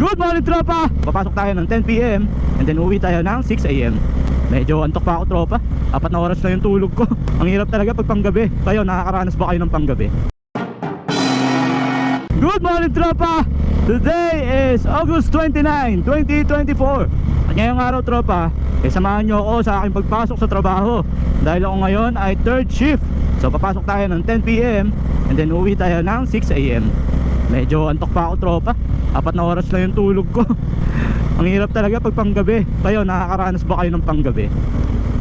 Good morning tropa! Papasok tayo ng 10pm and then uwi tayo ng 6am Medyo antok pa ako tropa. Apat na oras na yung tulog ko. Ang hirap talaga pag panggabi. Kayo nakakaranas ba kayo ng panggabi? Good morning tropa! Today is August 29, 2024 At ngayong araw tropa eh, Samahan nyo ako sa aking pagpasok sa trabaho. Dahil ako ngayon ay third shift. So papasok tayo ng 10pm And then uwi tayo ng 6am Medyo antok pa ako tropa. Apat na oras na yung tulog ko. Ang hirap talaga pag panggabi. Kayo nakakaranas ba kayo ng panggabi?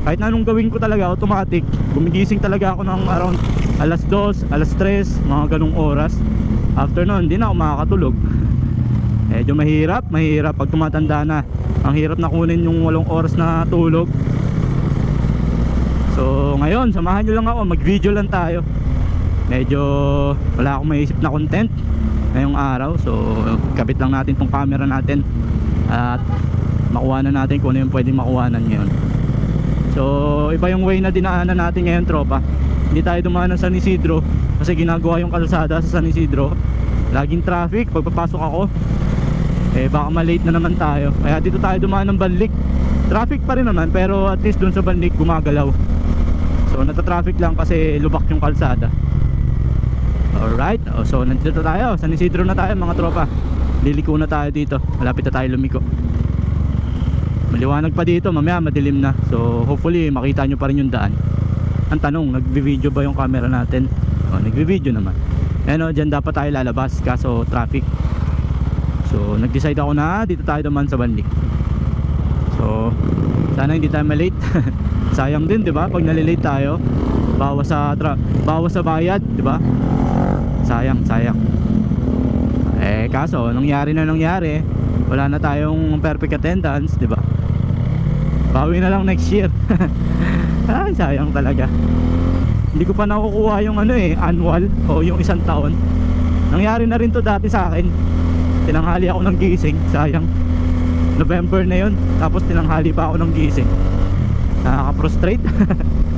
Kahit anong gawin ko talaga automatic. Gumigising talaga ako ng around alas 2, alas 3 Mga ganong oras. After nun, hindi na ako makakatulog. Medyo mahirap, mahirap. Pag tumatanda na Ang hirap na kunin yung walong oras na tulog. So ngayon, samahan nyo lang ako. Mag-video lang tayo Medyo wala akong maisip na content ngayong araw. So kapit lang natin tong camera natin at makuha na natin kung ano yung pwedeng makuhanan ngayon. So iba yung way na dinaanan natin ngayon tropa. Hindi tayo dumaan ng San Isidro kasi ginagawa yung kalsada sa San Isidro. Laging traffic. Pagpapasok ako eh baka malate na naman tayo. Kaya dito tayo dumaan ng Banlik. Traffic pa rin naman pero at least dun sa Banlik gumagalaw. So nata-traffic lang kasi lubak yung kalsada Alright, oh, so nandito tayo San Isidro na tayo mga tropa. Liliko na tayo dito Malapit na tayo lumiko. Maliwanag pa dito, mamaya madilim na. So hopefully makita nyo pa rin yung daan. Ang tanong, nagbi-video ba yung camera natin? Oh, nagbi-video naman. Ano, dyan dapat tayo lalabas Kaso traffic. So nag-decide ako na dito tayo naman sa Banlik So sana hindi tayo malate. Sayang din, di ba? Pag nalilate tayo bawas sa bawas sa bayad, di ba? Sayang sayang. Eh kaso nangyari na nangyari. Wala na tayong perfect attendance di ba? Bawi na lang next year. Ay sayang talaga. Hindi ko pa nakukuha yung ano eh annual o yung isang taon. Nangyari na rin to dati sa akin. Tinanghali ako ng gising sayang. November na yun tapos tinanghali pa ako ng gising. Nakaka-frustrate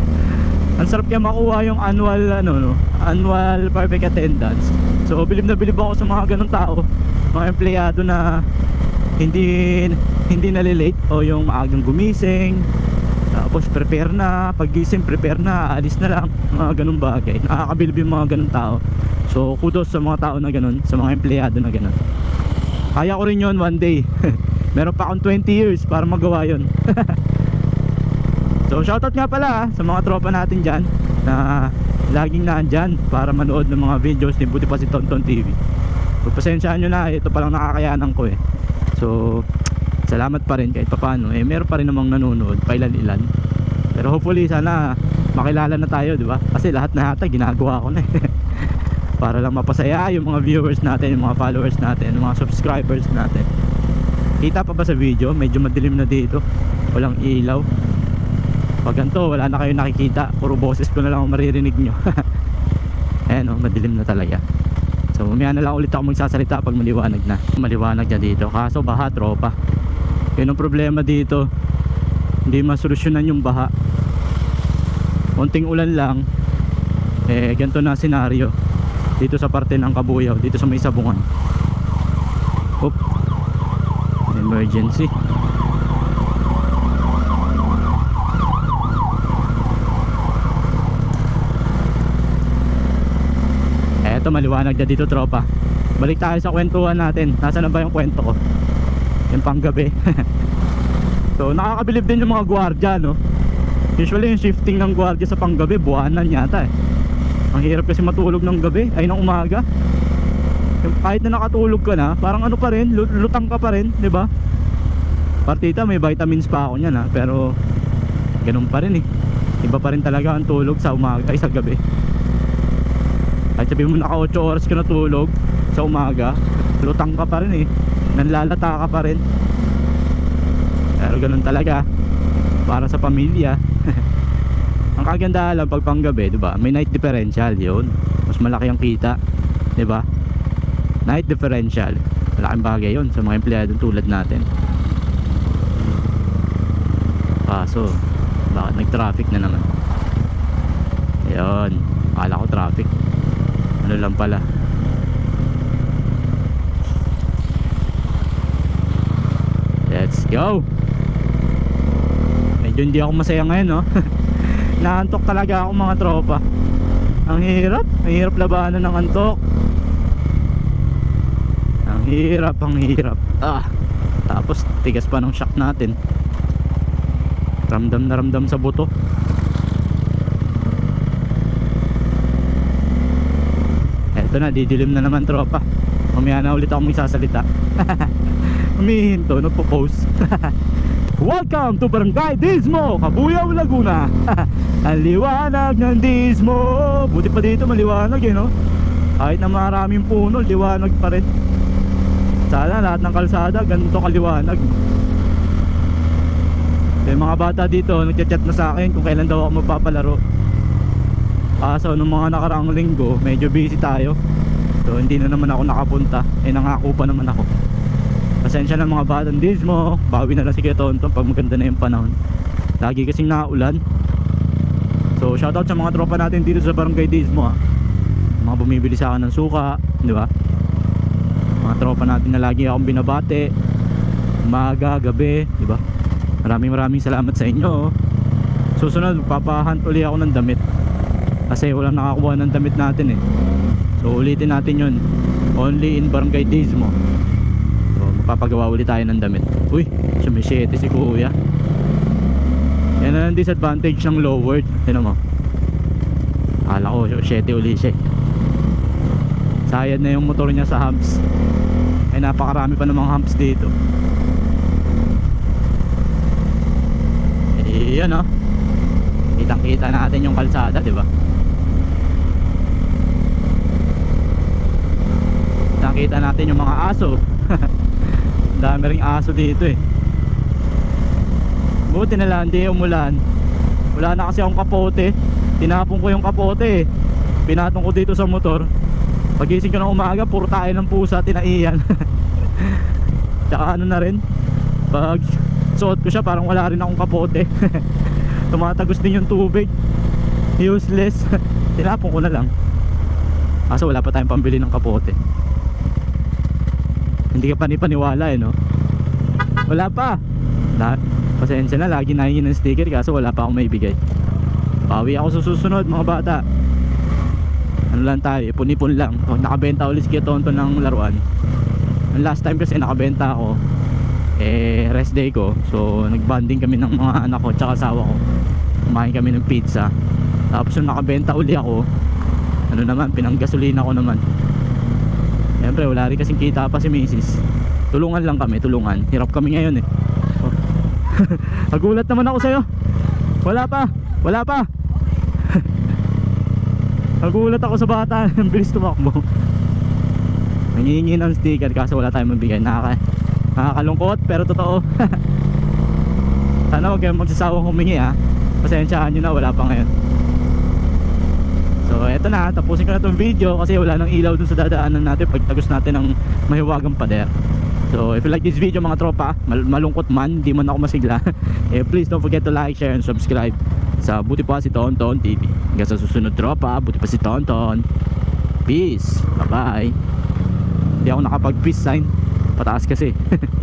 ang sarap kaya makuha yung annual ano no? Annual perfect attendance. So bilib na bilib ako sa mga ganong tao. Mga empleyado na hindi hindi nalilate o yung maagang gumising tapos prepare na paggising prepare na alis na lang. Mga ganong bagay. Nakakabilib yung mga ganong tao. So kudos sa mga tao na ganon sa mga empleyado na ganon kaya ko rin yun one day. Meron pa akong 20 years para magawa yun So shoutout nga pala ah, sa mga tropa natin dyan na laging nandyan para manood ng mga videos ni Buti pa si Tonton TV. Pagpasensyaan nyo na, ito palang nakakayanan ko eh. So salamat pa rin kahit papano. Eh meron pa rin namang nanonood, pailan-ilan. Pero hopefully sana makilala na tayo, di ba? Kasi lahat na hata ginagawa ko na eh. para lang mapasaya yung mga viewers natin, yung mga followers natin, yung mga subscribers natin. Kita pa ba sa video? Medyo madilim na dito. Walang ilaw pag ganito wala na kayo nakikita. Puro boses ko na lang ang maririnig nyo. Ayan o madilim na talaga. So mamaya na lang ulit ako magsasalita pag maliwanag na. Maliwanag na dito. Kaso baha tropa. Yun ang problema dito. Hindi masolusyonan yung baha. Konting ulan lang. Eh ganito na senaryo. Dito sa parte ng Kabuyaw. Dito sa may sabungan. Oop. emergency Eto maliwanag na dito tropa. Balik tayo sa kwentuhan natin. Nasaan na ba yung kwento ko? Yung panggabi. So nakakabilib din yung mga gwardya no? Usually yung shifting ng gwardya sa panggabi Buwanan yata eh. Ang hirap kasi matulog ng gabi Ay ng umaga. Kahit na nakatulog ka na Parang ano pa rin lut- Lutang ka pa rin di ba? Partita may vitamins pa ako niyan ha? Pero Ganun pa rin eh. Iba pa rin talaga ang tulog sa umaga ay sa gabi kahit sabihin mo naka 8 oras ka natulog sa umaga lutang ka pa rin eh. Nanlalata ka pa rin. Pero ganun talaga. Para sa pamilya. Ang kagandahan lang pag panggabi diba may night differential yun. Mas malaki ang kita diba night differential. Malaking bagay yun sa mga empleyado tulad natin. Kaso bakit nag traffic na naman? Yun. Akala ko traffic ano lang pala Yo! Medyo hindi ako masaya ngayon, no? Naantok talaga ako mga tropa. Ang hirap. Ang hirap labanan ng antok. Ang hirap, ang hirap. Ah! Tapos tigas pa ng shock natin. Ramdam na ramdam sa buto. Eto na, didilim na naman tropa. Mamaya na ulit ako may sasalita. Humihinto, nagpo-post. Welcome to Barangay Dismo, Kabuyaw, Laguna. Ang liwanag ng Dismo. Buti pa dito maliwanag eh, no? Kahit na maraming puno, liwanag pa rin. Sana lahat ng kalsada, ganito kaliwanag. Yung mga bata dito, nagchat-chat na sa akin kung kailan daw ako magpapalaro. Kaso nung mga nakaraang linggo, medyo busy tayo. So hindi na naman ako nakapunta. Eh nangako pa naman ako. Pasensya na mga batang dismo. Bawi na lang si Kuya Tonton pag maganda na yung panahon. Lagi kasing naulan. So shoutout sa mga tropa natin dito sa Barangay Dismo ha. Mga bumibili sa akin ng suka, di ba? Mga tropa natin na lagi akong binabate. Umaga, gabi, di ba? Maraming maraming salamat sa inyo. Susunod, papahunt uli ako ng damit. Kasi walang nakakuha ng damit natin eh. So ulitin natin yun. Only in Barangay Dismo. So magpapagawa ulit tayo ng damit. Uy, sumisyete si kuya. Yan na ang disadvantage ng lowered. Tinan mo. Akala ko, syete uli siya eh. Sayad na yung motor niya sa humps. Ay napakarami pa namang humps dito. Eh, yan oh. Kitang kita natin yung kalsada, di ba? Nakita natin yung mga aso. Dami ring aso dito eh. Buti na lang, hindi umulan. Wala na kasi akong kapote. Tinapon ko yung kapote eh. Pinatong ko dito sa motor. Pagising ko ng umaga, puro tayo ng pusa, tinaiyan. Tsaka ano na rin, pag suot ko siya, parang wala rin akong kapote. Tumatagos din yung tubig. Useless. Tinapon ko na lang. Kaso wala pa tayong pambili ng kapote. Hindi ka panipaniwala eh no? Wala pa. Na, pasensya na, lagi nahingin ng sticker kaso wala pa akong maibigay. Pawi ako sa susunod mga bata. Ano lang tayo, ipon-ipon lang. O, nakabenta ulit si Tonton ng laruan. Ang last time kasi nakabenta ako, eh rest day ko. So nagbanding kami ng mga anak ko tsaka asawa ko. Kumain kami ng pizza. Tapos nung nakabenta uli ako, ano naman, pinanggasolina ko naman. Siyempre wala rin kasing kita pa si Mrs. Tulungan lang kami, tulungan. Hirap kami ngayon eh. Oh. Nagulat naman ako sa'yo. Wala pa, wala pa. Nagulat ako sa bata. Ang bilis tumakbo. Nangihingi ng sticker kaso wala tayong mabigay. Nakaka nakakalungkot pero totoo. Sana huwag kayong magsasawang humingi ha. Pasensyahan nyo na, wala pa ngayon. So eto na, tapusin ko na tong video kasi wala nang ilaw dun sa dadaanan natin pag tagos natin ng mahiwagang pader. So if you like this video mga tropa, mal malungkot man, di man ako masigla, eh please don't forget to like, share, and subscribe sa Buti pa si Tonton TV. Hanggang sa susunod tropa, Buti pa si Tonton. Peace. Bye bye. Hindi ako nakapag peace sign. Pataas kasi.